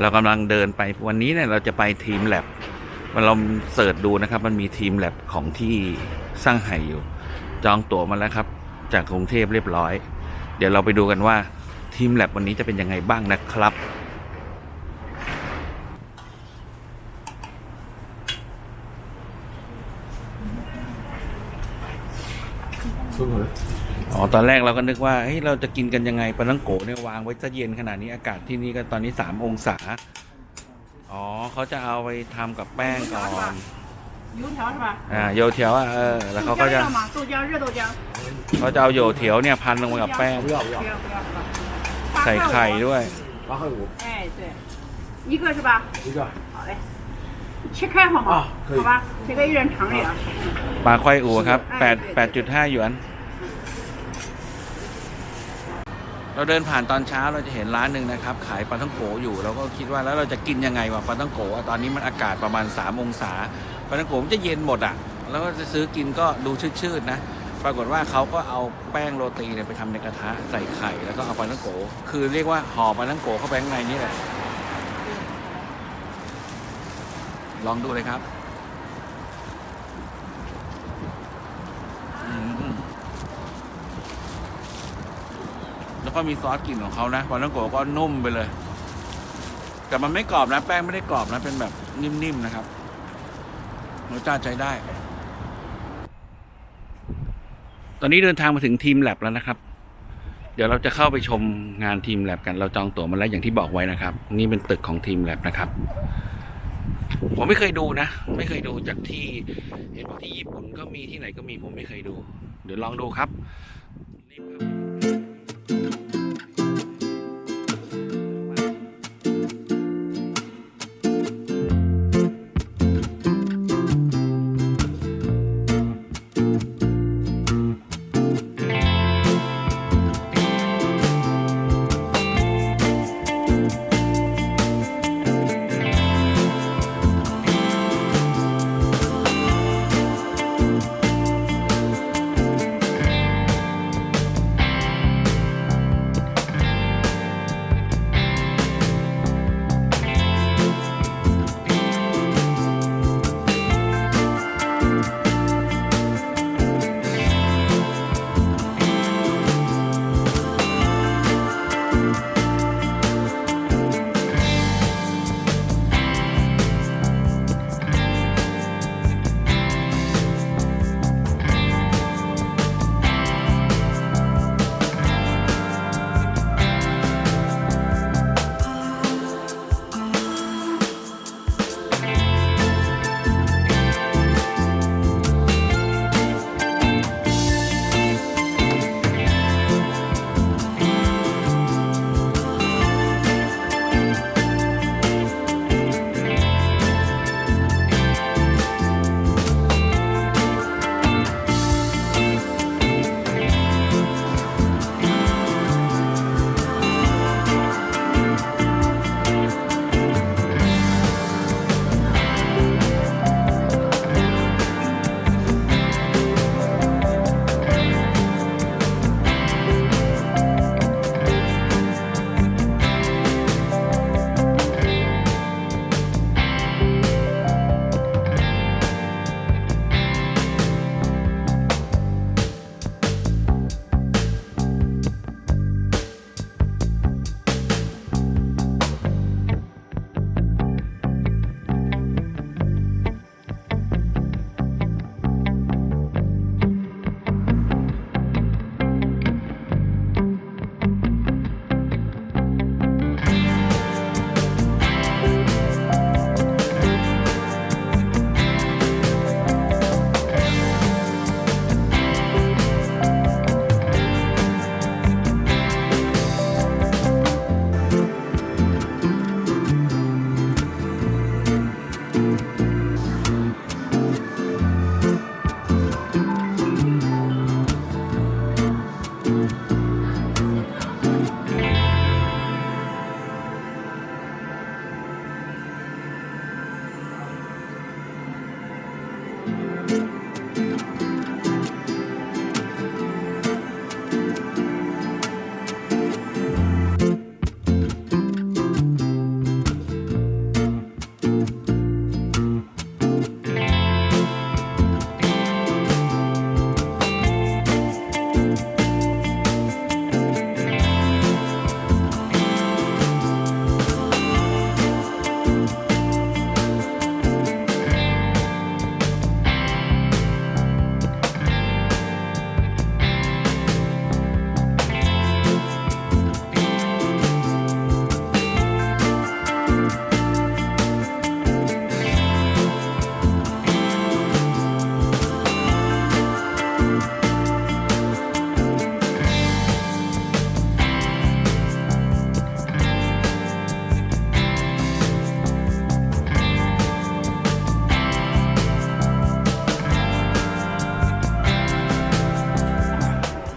เรากำลังเดินไปวันนี้เนี่ยเราจะไปทีมแลบมันเราเสิร์ชดูนะครับ มันมีทีมแลบของที่สร้างไห่อยู่ จองตั๋วมาแล้วครับ จากกรุงเทพเรียบร้อย เดี๋ยวเราไปดูกันว่าทีมแลบวันนี้จะเป็นยังไงบ้างนะครับอ๋อ ตอนแรกเราก็นึกว่าเฮ้ยเราจะกินกันยังไงปลาทังโกะเนี่ยวางไว้ซะเย็นขนาดนี้อากาศที่นี่ก็ตอนนี้สามองศา อ๋อเขาจะเอาไปทำกับแป้งก่อน 油条是吧？ อ่าโยเทียวอ่ะเออ แล้วเขา 豆 ก็ 浆 จะ 要吗？豆浆热豆浆。 เขาจะเอาโยเทียวเนี่ยพันลงไปกับแป้ง 不要不要不，要不要是吧？ ใส่ไข่ด้วย 八块五哎，对，一个是吧？一个。好嘞，切开好吗？啊可以好吧，这个一人尝一啊。 ปลาควายอูครับแปดแปดจุดห้าหยวน เราเดินผ่านตอนเช้าเราจะเห็นร้านหนึ่งนะครับ ขายปลาท่องโกอยู่เราก็คิดว่าแล้วเราจะกินยังไงวะปลาท่องโกตอนนี้มันอากาศประมาณ 3 องศาปลาท่องโกมันจะเย็นหมดอะ แล้วก็จะซื้อกินก็ดูชืดๆนะปรากฏว่าเขาก็เอาแป้งโรตีเนี่ยไปทำในกระทะใส่ไข่แล้วก็เอาปลาท่องโกคือเรียกว่าห่อปลาท่องโกเข้าไปข้างในนี่แหละลองดูเลยครับอืม แล้ว ก็มีซอสกลิ่นของเขานะปลาท่องโกะก็นุ่มไปเลย แต่มันไม่กรอบนะ แป้งไม่ได้กรอบนะ เป็นแบบนิ่มๆนะครับรสชาติใช้ได้ ตอนนี้เดินทางมาถึงทีมแลบแล้วนะครับ เดี๋ยวเราจะเข้าไปชมงานทีมแลบกัน เราจองตั๋วมาแล้วอย่างที่บอกไว้นะครับ นี่เป็นตึกของทีมแลบนะครับ ผมไม่เคยดูนะ ไม่เคยดูจากที่เห็นบอกที่ญี่ปุ่นก็มีที่ไหนก็มีผมไม่เคยดู เดี๋ยวลองดูครับ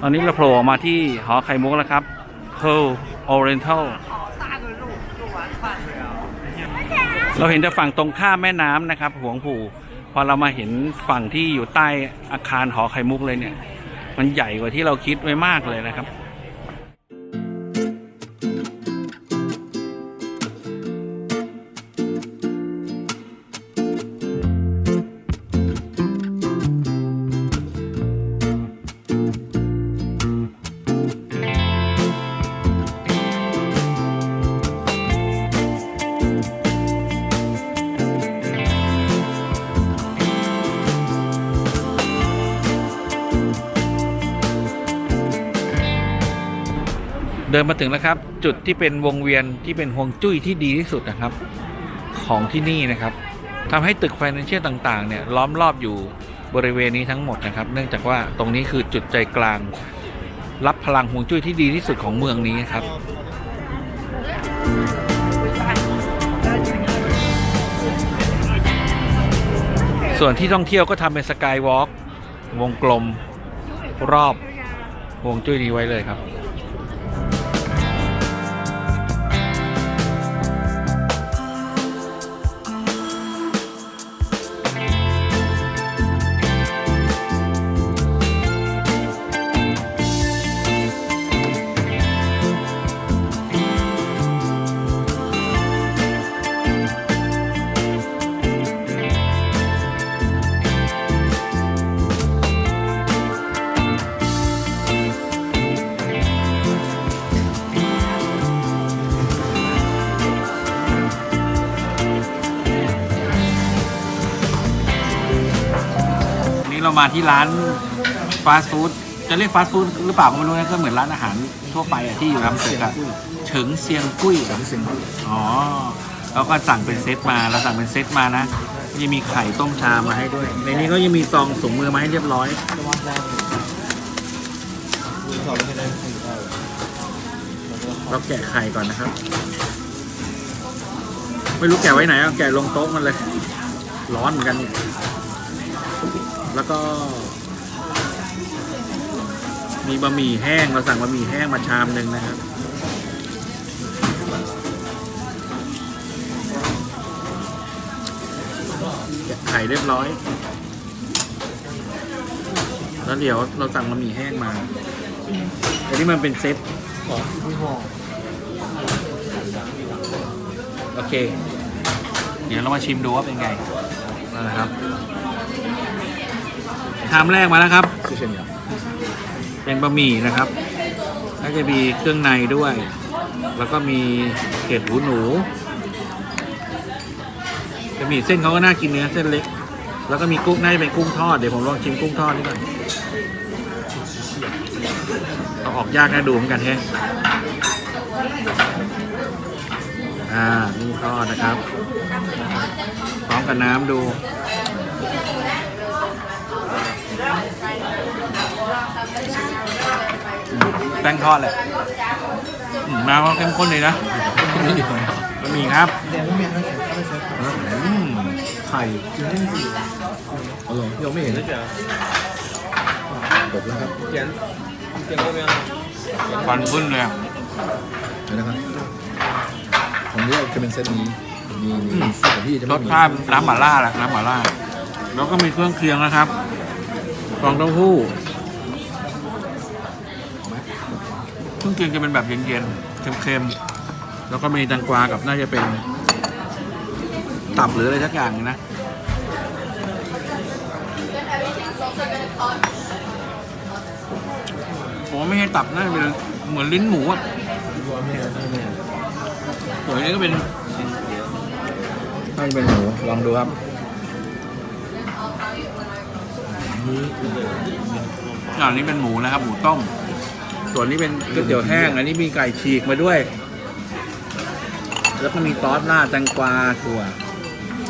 อนนี้เราโผล่ออกมาที่หอไข่มุกแล้วครับ Pearl Oriental เราเห็นจะฝั่งตรงข้ามแม่น้ำนะครับหวงผู่พอเรามาเห็นฝั่งที่อยู่ใต้อาคารหอไข่มุกเลยเนี่ย มันใหญ่กว่าที่เราคิดไว้มากเลยนะครับ ดินมาถึงแล้วครับ จุดที่เป็นวงเวียนที่เป็นห่วงจุ้ยที่ดีที่สุดนะครับ ของที่นี่นะครับทำให้ตึกไฟแนนเชียลต่างๆเนี่ยล้อมรอบอยู่บริเวณนี้ทั้งหมดนะครับ เนื่องจากว่าตรงนี้คือจุดใจกลาง รับพลังห่วงจุ้ยที่ดีที่สุดของเมืองนี้ครับส่วนที่ท่องเที่ยวก็ทำเป็นสกายวอล์กวงกลม รอบห่วงจุ้ยนี้ไว้เลยครับ มาที่ร้านฟาสต์ฟู้ดจะเรียกฟาสต์ฟู้ดหรือเปล่าก็ไม่รู้นะก็เหมือนร้านอาหารทั่วไปอะที่อยู่รำตึกอะเฉิงเซียงกุ้ยเฉิงเซียงอ๋อแล้วก็สั่งเป็นเซตมา เราสั่งเป็นเซตมานะ ยังมีไข่ต้มชามาให้ด้วย ในนี้ก็ยังมีซองถุงมือมาให้เรียบร้อย เราแกะไข่ก่อนนะครับ ไม่รู้แกะไว้ไหนเอาแกะลงโต๊ะมันเลย ร้อนเหมือนกันเนี่ยแล้วก็ มีบะหมี่แห้งเราสั่งบะหมี่แห้งมาชามหนึ่งนะครับแกะไข่เรียบร้อย แล้วเดี๋ยวเราสั่งบะหมี่แห้งมาอันนี้มันเป็นเซตโอเค เดี๋ยวเรามาชิมดูว่าเป็นไงนะครับ ชามแรกมาแล้วครับเป็นบะหมี่นะครับน่าจะมีเครื่องในด้วย แล้วก็มีเกล็ดหูหนูบะหมี่เส้นเขาก็น่ากินเนื้อเส้นเล็ก แล้วก็มีกุ้งน่าจะเป็นกุ้งทอดเดี๋ยวผมลองชิมกุ้งทอดนี่ก่อนเอาออกยากนะดูเหมือนกันแฮะอ่ากุ้งทอดนะครับพร้อมกับน้ำดู ป้งทอดเลยอืมมาเข้มข้นเลยนะบะหมี่ครับอืมไข่จริงอร่อยยังไม่เห็นเลยจบแล้วครับเขียนเขียนไม่เอาฟันขึ้นเลยเะนะครับของเรียกจะเป็นเซตนี้มีมีของพี่จะรไม่สมีชาติน้ำหม่าล่าแหละน้ำหม่าล่าแล้วก็มีเครื่องเคียงนะครับฟองเต้าหู้ เครื่องเคียงจะเป็นแบบเย็นๆ เค็มๆ แล้วก็มีแตังกวากับน่าจะเป็น ตับหรืออะไรสักอย่างนะ ผมว่าไม่ใช่ตับน่าจะเป็นเหมือนลิ้นหมูอะส่วนอันนี้ก็เป็นถ้าจะเป็นหมูลองดูครับอันนี้เป็นหมูนะครับ หมูต้ม ส่วนนี้เป็นก๋วยเตี๋ยวแห้ง อันนี้มีไก่ฉีกมาด้วย แล้วก็มีซอสราดแตงกวาถั่ว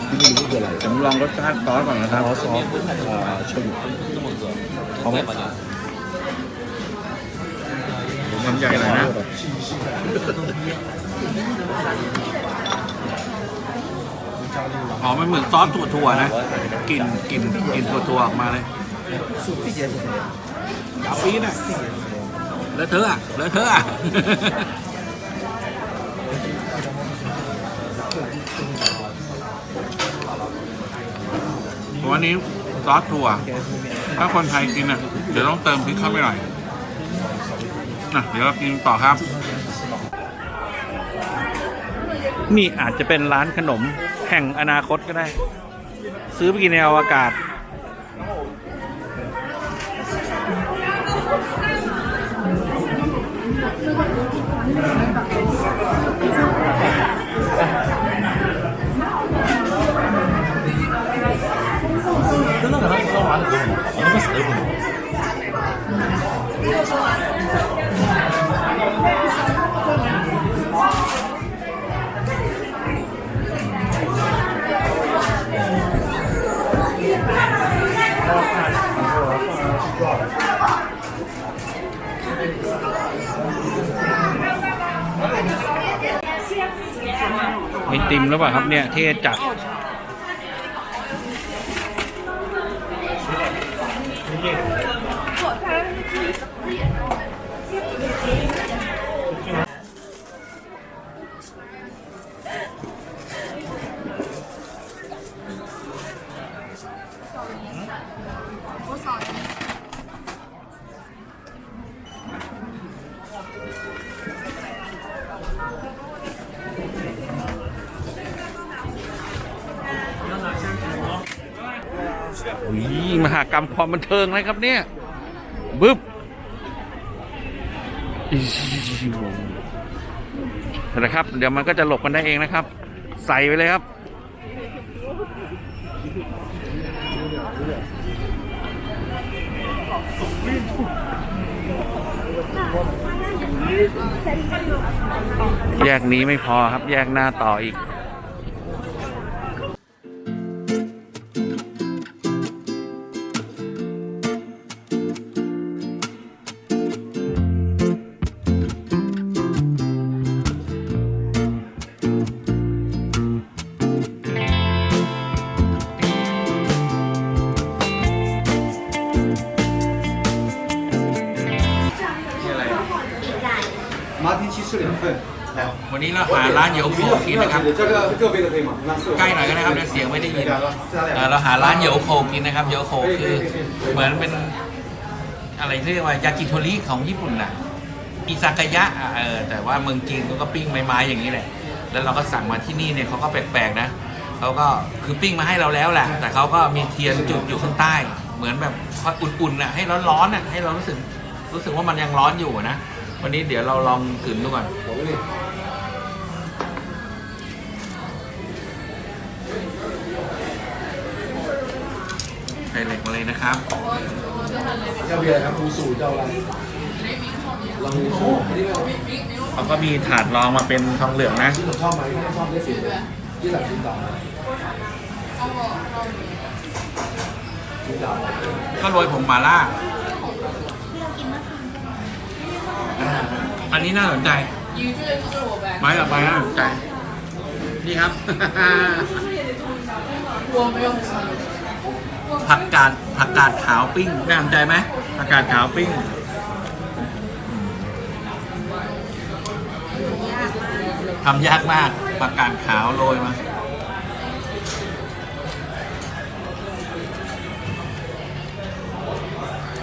ที่ไม่รู้คืออะไรผมลองรสชาติซอสก่อนนะครับ ซอสซอสอ่าชยุเขาไหมมันใหญ่หน่อยนะ อ๋อ มันเหมือนซอสถั่วๆนะ กลิ่นกลิ่นกลิ่นถั่วๆออกมาเลยยาปี๊ดอะ เลอะเทอะอะเลอะเทอะอะวันนี้ซอสถั่ว ถ้าคนไทยกินอะ เดี๋ยวต้องเติมพริกเข้าไปหน่อยนะเดี๋ยวเรากินต่อครับ นี่อาจจะเป็นร้านขนมแห่งอนาคตก็ได้ ซื้อไปกินในอวกาศ รือเปล่าครับเนี่ยเท่จัด รรมความบันเทิงเลยครับเนี่ยบึ๊บนะครับ เดี๋ยวมันก็จะหลบกันได้เองนะครับ ใส่ไปเลยครับ แยกนี้ไม่พอครับ แยกหน้าต่ออีก 麻天七吃两份， วันนี้เราหาร้านโยโคกินนะครับ 这个热杯的可以吗？那是 ใกล้หน่อยก็ได้ครับเดี๋ยวเสียงไม่ได้ยินเอ่อเราหาร้านโยโคกินนะครับ โยโคคือเหมือนเป็นอะไรที่เรียกว่ายากิโทริของญี่ปุ่นน่ะ อิซากายะอ่ะเออแต่ว่าเมืองจีนเขาก็ปิ้งไม้ๆอย่างนี้แหละ แล้วเราก็สั่งมาที่นี่เนี่ยเขาก็แปลกๆนะเขาก็คือปิ้งมาให้เราแล้วแหละ แต่เขาก็มีเทียนจุดอยู่ข้างใต้ เหมือนแบบอุ่นๆน่ะให้ร้อนๆน่ะให้เรารู้สึกรู้สึกว่ามันยังร้อนอยู่นะ วันนี้เดี๋ยวเราลองกลืนดูก่อนใส่เหล็กมาเลยนะครับ เจ้าเบียร์ครับกูสูตรเจ้าอะไรเราเขาก็มีถาดรองมาเป็นทองเหลืองนะชอบไหมชอบได้สิที่สั่ชิ้นต่อก็โรยผมหม่าล่า อันนี้น่าสนใจไม้ต่อไปน่าสนใจ นี่ครับ ผักกาดผักกาดขาวปิ้งน่าสนใจไหมผักกาดขาวปิ้งทำยากมากผักกาดขาวโรยมา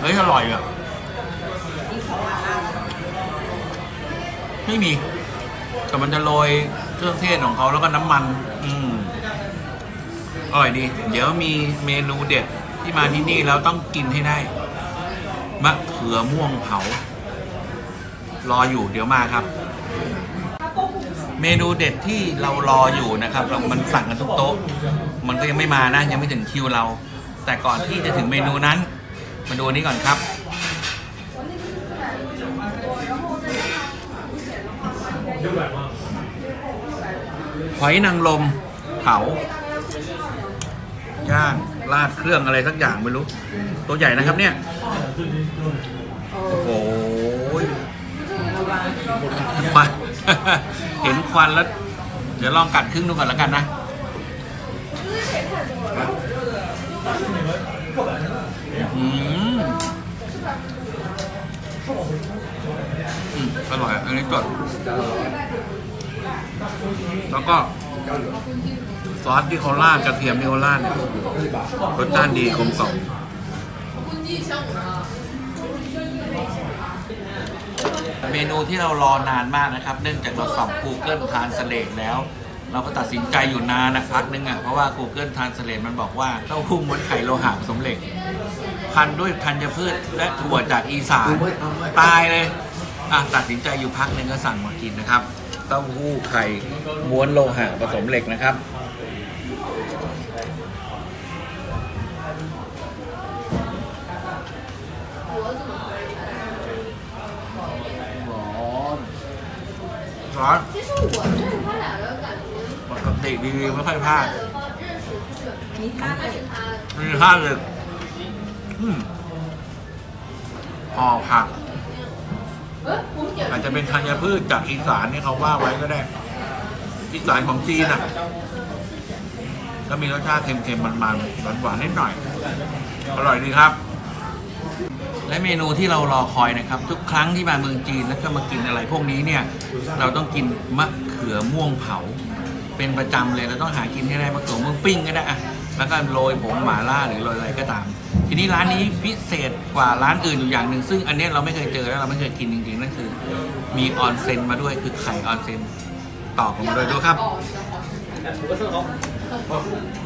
เฮ้ยอร่อยอะ ไม่มี แต่มันจะโรยเครื่องเทศของเขาแล้วก็น้ำมัน อืมอร่อยดี เดี๋ยวมีเมนูเด็ดที่มาที่นี่แล้วต้องกินให้ได้ มะเขือม่วงเผา รออยู่เดี๋ยวมาครับ เมนูเด็ดที่เรารออยู่นะครับเรามันสั่งกันทุกโต๊ะ มันก็ยังไม่มานะ ยังไม่ถึงคิวเรา แต่ก่อนที่จะถึงเมนูนั้น มาดูนี้ก่อนครับ หอยนางรมเผา ย่างราดเครื่องอะไรสักอย่างไม่รู้ ตัวใหญ่นะครับเนี่ย โอ้โหควัน เห็นควันแล้ว เดี๋ยวลองกัดครึ่งดูก่อนแล้วกันนะ อืม อร่อย อันนี้สดแล้วก็ซอสที่เขาราดกระเทียมที่เขาราดเนี่ยรสชาติดีกลมกล่อมเมนูที่เรารอนานมากนะครับ เนื่องจากเราสับ Google Translate แล้ว เราก็ตัดสินใจอยู่นานนะพักนึงอะ เพราะว่า Google Translate มันบอกว่าเต้าหู้ม้วนไข่โลหะผสมเหล็ก พันด้วยธัญพืชและถั่วจากอีสาน ตายเลย อ่ะ ตัดสินใจอยู่พักหนึ่งก็สั่งมากินนะครับ เต้าหู้ไข่ม้วนโลหะผสมเหล็กนะครับ ร้อน 其实我认识他俩的感觉， ปกติรีวิวไม่ค่อยพลาด 的话认识是你他还是他 ไม่มีพลาดเลยอืมห่อผัก 呃，我们点 อาจจะเป็นธัญพืชจากอีสานที่เขาว่าไว้ก็ได้ อีสานของจีนอะก็มีรสชาติเค็มๆมันๆหวานๆนิดหน่อย อร่อยดีครับ และเมนูที่เรารอคอยนะครับ ทุกครั้งที่มาเมืองจีนแล้วก็มากินอะไรพวกนี้เนี่ย เราต้องกินมะเขือม่วงเผา เป็นประจำเลยเราต้องหากินให้ได้มะเขือม่วงปิ้งก็ได้อะแล้วก็โรยผงหม่าล่าหรือโรยอะไรก็ตาม ทีนี้ร้านนี้พิเศษกว่าร้านอื่นอยู่อย่างหนึ่งซึ่งอันนี้เราไม่เคยเจอแล้วเราไม่เคยกินจริง มีออนเซนมาด้วยคือไข่ออนเซนตอบผมมาเลยดูครับ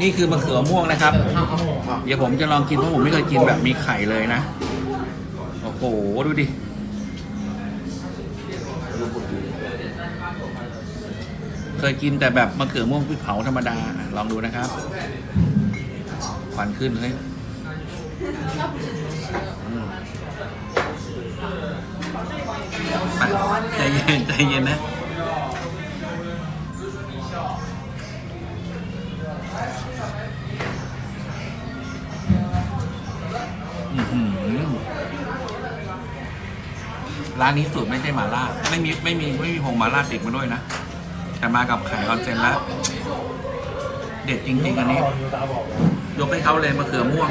นี่คือมะเขือม่วงนะครับ เดี๋ยวผมจะลองกินเพราะผมไม่เคยกินแบบมีไข่เลยนะ โอ้โห ดูดิ เคยกินแต่แบบมะเขือม่วงพริกเผาธรรมดา ลองดูนะครับควันขึ้นเฮ้ย ใจเย็นนะร้านนี้สูตรไม่ใช่หมาล่า ไม่มีไม่มีไม่มีผงหมาล่าติดมาด้วยนะ แต่มากับไข่ออนเซนแล้ว เด็ดจริงๆอันนี้ ยกให้เขาเลยมะเขือม่วง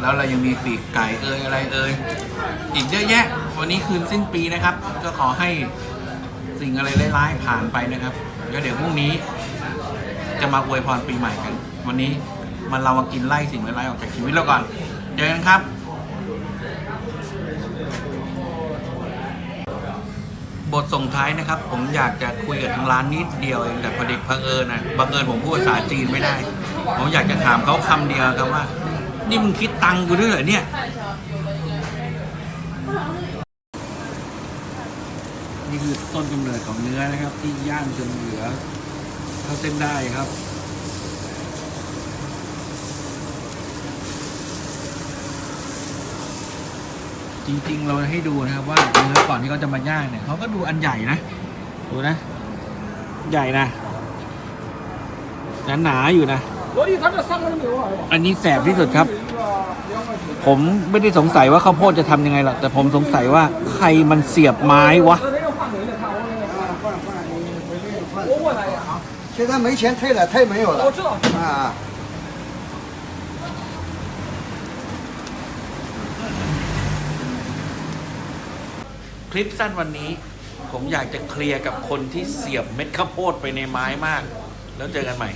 แล้วเรายังมีปีกไก่เอ่ยอะไรเอ่ยอีกเยอะแยะ วันนี้คืนสิ้นปีนะครับ ก็ขอให้สิ่งอะไรร้ายๆผ่านไปนะครับแล้วเดี๋ยวพรุ่งนี้ จะมาอวยพรปีใหม่กัน วันนี้มันเรามากินไล่สิ่งร้ายๆออกจากชีวิตเราก่อน เจอกันครับ บทส่งท้ายนะครับ ผมอยากจะคุยกับทางร้านนิดเดียวเองแต่พอดีเผอิญนะบังเอิญผมพูดภาษาจีนไม่ได้ ผมอยากจะถามเขาคำเดียวครับว่า นี่มึงคิดตังค์กูด้วยเหรอเนี่ย นี่คือต้นกำเนิดของเนื้อนะครับ ที่ย่างจนเหลือเข้าเส้นได้ครับ จริงๆ เราให้ดูนะครับว่าเนื้อก่อนที่เขาจะมาย่างเนี่ยเขาก็ดูอันใหญ่นะ ดูนะ ใหญ่นะหนาๆอยู่นะ อันนี้แสบที่สุดครับ ผมไม่ได้สงสัยว่าข้าวโพดจะทำยังไงหรอก แต่ผมสงสัยว่าใครมันเสียบไม้วะ 现在没钱退了，退没有了。我知道。啊。 คลิปสั้นวันนี้ ผมอยากจะเคลียร์กับคนที่เสียบเม็ดข้าวโพดไปในไม้มาก แล้วเจอกันใหม่